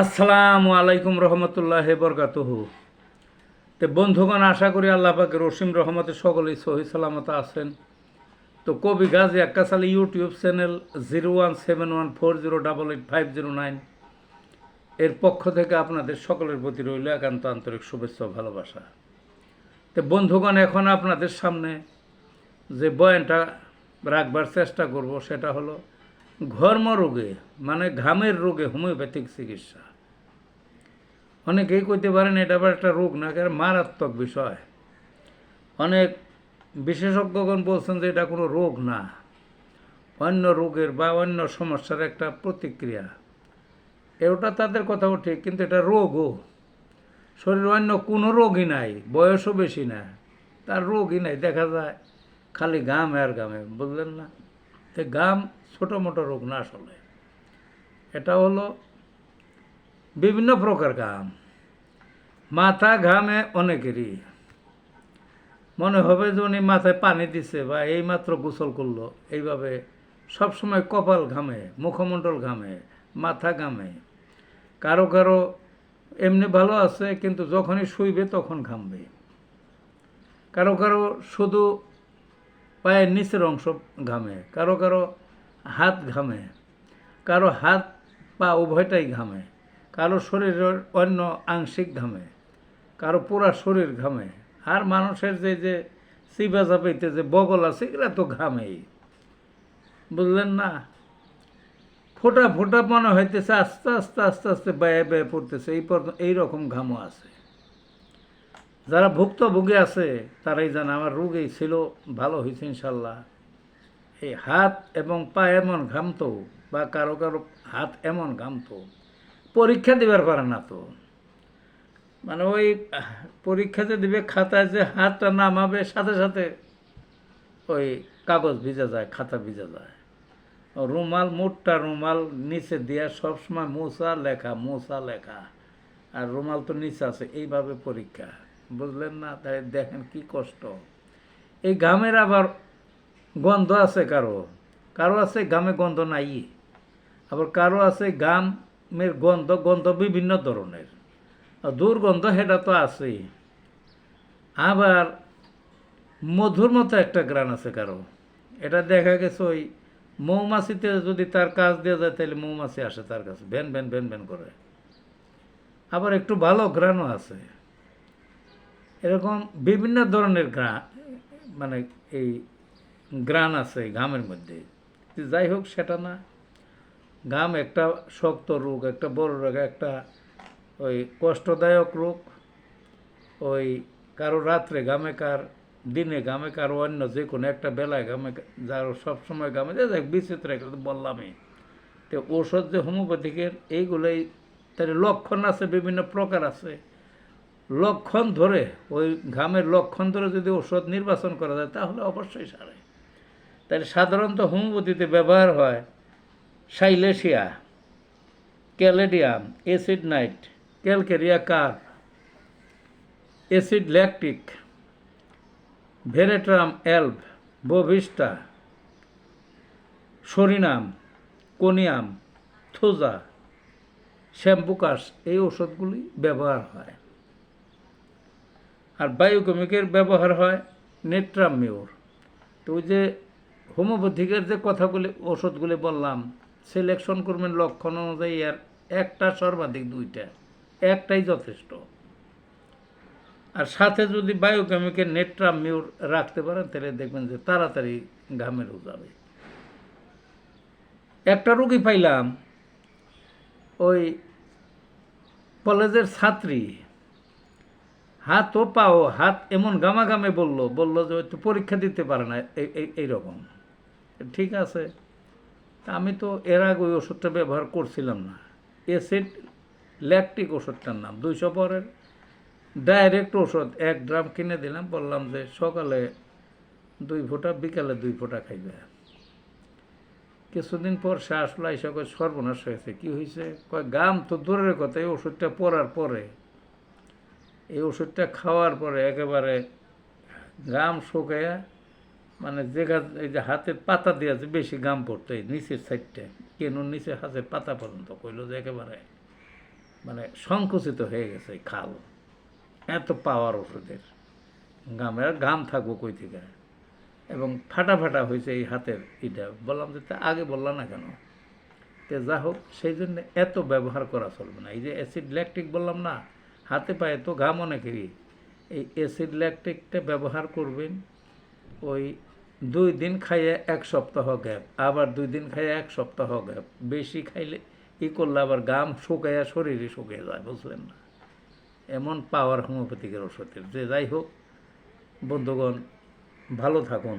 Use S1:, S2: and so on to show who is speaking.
S1: আসসালামু আলাইকুম রহমতুল্লাহ বরকাতুহ। তো বন্ধুগণ, আশা করি আল্লাহ পাকে রসিম রহমতে সকলেই সহি সালামত আছেন। তো Kabi Gazi Akkasali YouTube channel zero one seven one four zero double eight five zero nine এর পক্ষ থেকে আপনাদের সকলের প্রতি রইল একান্ত আন্তরিক শুভেচ্ছা ভালোবাসা। তো বন্ধুগণ, এখন আপনাদের সামনে যে বয়ানটা রাখবার চেষ্টা করব, সেটা হলো ঘর্ম রোগে মানে ঘামের রোগে হোমিওপ্যাথিক চিকিৎসা। অনেকেই কইতে পারেন এটা আবার একটা রোগ না, কারণ মারাত্মক বিষয়। অনেক বিশেষজ্ঞগণ বলছেন যে এটা কোনো রোগ না। অন্য রোগের বা অন্য সমস্যার একটা প্রতিক্রিয়া। এটা তাদের কথাও ঠিক, কিন্তু এটা রোগও। শরীরে অন্য কোনো রোগই নাই, বয়সও বেশি না। তার রোগই নাই, দেখা যায় খালি গাম আর গামে বুঝলেন না? তো গাম ছোটো মোটো রোগ না আসলে এটা হলো বিভিন্ন প্রকার ঘাম মাথা ঘামে অনেকেরই। মনে হবে যে উনি মাথায় পানি দিছে বা এইমাত্র গোসল করল। এইভাবে সবসময় কপাল ঘামে, মুখমণ্ডল ঘামে, মাথা ঘামে। কারও কারও এমনি ভালো আছে, কিন্তু যখনই শুইবে তখন ঘামবে। কারও কারও শুধু পায়ের নিচের অংশ ঘামে, কারও কারও হাত ঘামে, কারও হাত পা উভয়টাই ঘামে, কারও শরীরের অন্য আংশিক ঘামে, কারও পুরা শরীর ঘামে। আর মানুষের যে যে চিবা চাপাইতে যে বগল আছে, এগুলা তো ঘামেই। বুঝলেন না? ফোটা ফোটা মনে হইতেছে, আস্তে আস্তে আস্তে আস্তে ব্যয় ব্যয় পড়তেছে, এই এইরকম ঘামও আছে। যারা ভুক্তভোগী আছে, তারাই জানে আমার রোগ এই ছিল ভালো হয়েছে ইনশাল্লাহ। এই হাত এবং পা এমন ঘামতো বা কারও কারও হাত এমন ঘামতো। পরীক্ষা দিবার পারে না তো। মানে ওই পরীক্ষাতে দিবে খাতায় যে হাতটা নামাবে, সাথে সাথে ওই কাগজ ভিজা যায়, খাতা ভিজা যায়। রুমাল মোটটা রুমাল নিচে দিয়া সবসময় মোসা লেখা মোসা লেখা। আর রুমাল তো নিচে আছে, এইভাবে পরীক্ষা। বুঝলেন না? তাই দেখেন কি কষ্ট। এই ঘামের আবার গন্ধ আছে কারও? কারও আছে ঘামে গন্ধ নাই আবার কারও আছে ঘামের গন্ধ গন্ধ বিভিন্ন ধরনের। দুর্গন্ধ সেটা তো আছেই আবার মধুর মতো একটা গ্রান আছে কারও। এটা দেখা গেছে ওই মৌমাছিতে যদি তার কাজ দেওয়া যায়, তাহলে মৌমাছি আসে তার কাছে। ভ্যান ভ্যান ভ্যান ভ্যান করে। আবার একটু ভালো গ্রানও আছে। এরকম বিভিন্ন ধরনের গ্রা মানে এই গ্রান আছে ঘামের মধ্যে। যাই হোক সেটা না। ঘাম একটা শক্ত রোগ, একটা বড় রোগ, একটা ওই কষ্টদায়ক রোগ। ওই কারও রাত্রে ঘামে কার, দিনে ঘামে কারও, অন্য যে কোনো একটা বেলায় ঘামে যার সবসময় ঘামে, যে দেখ বিচিত্র একটা তো বললামই। তো ঔষধ যে হোমিওপ্যাথিকের, এইগুলোই তার লক্ষণ আছে, বিভিন্ন প্রকার আছে। লক্ষণ ধরে, ওই ঘামের লক্ষণ ধরে যদি ওষুধ নির্বাচন করা যায়, তাহলে অবশ্যই সারে। তাহলে সাধারণত হোমিওপ্যাথিতে ব্যবহার হয় silicea, caladium, acid nit, calcarea carb acid lactic, veratrum alb bovista psorinum conium, thuja sambucus এই ওষুধগুলি ব্যবহার হয়। আর বায়োকেমিকের ব্যবহার হয় নেট্রামিওর। তো ওই যে হোমিওপ্যাথিকের যে কথাগুলি, ওষুধগুলি বললাম সিলেকশন করবেন লক্ষণ অনুযায়ী আর একটা সর্বাধিক দুইটা, একটাই যথেষ্ট। আর সাথে যদি বায়োকেমিকের নেট্রামিওর রাখতে পারেন, তাহলে দেখবেন যে তাড়াতাড়ি ঘামের যাবে একটা রুগী পাইলাম, ওই কলেজের ছাত্রী হাত ও পাও হাত এমন গামাগামে বলল বলল যে হয়তো পরীক্ষা দিতে পারে না এই- এই- এইরকম ঠিক আছে। আমি তো এর আগে ওই ওষুধটা ব্যবহার করছিলাম না। অ্যাসিড, ল্যাকটিক ওষুধটার নাম, দুইশো পরের। ডাইরেক্ট ওষুধ, এক ড্রাম কিনে দিলাম, বললাম যে সকালে দুই ফোঁটা, বিকালে দুই ফোঁটা খাইবে। কিছুদিন পর সে আসলো, এসে সর্বনাশ হয়েছে, কি হয়েছে কয়, গাম তো দূরের কথা, এই ওষুধটা পরার পরে এই ওষুধটা খাওয়ার পরে একেবারে গাম শুকাইয়া মানে যেগা এই যে হাতের পাতা দিয়ে যে বেশি গাম পড়তো, এই নিচের সাইডটা, কেন নিচে হাতের পাতা পর্যন্ত কইলো যে একেবারে মানে সংকুচিত হয়ে গেছে খাল। এত পাওয়ার ওষুধের। গামের গাম থাকব কই থেকে? এবং ফাটা ফাটা হয়েছে এই হাতের এটা বললাম যে তা আগে বললাম না কেন? তে যা হোক, সেই জন্য এত ব্যবহার করা চলবে না। এই যে অ্যাসিড, ল্যাকটিক বললাম না হাতে পায়ে তো ঘাম অনেকেরই এই অ্যাসিড ল্যাকটিকটা ব্যবহার করবেন, ওই দুই দিন খাইয়ে এক সপ্তাহ গ্যাপ আবার দুই দিন খাইয়ে এক সপ্তাহ গ্যাপ বেশি খাইলে ই করলে আবার গাম শুকাইয়া শরীরে শুকিয়ে যায়, বুঝলেন না? এমন পাওয়ার হোমিওপ্যাথিকের ওষুধের। যে যাই হোক, বন্ধুগণ, ভালো থাকুন।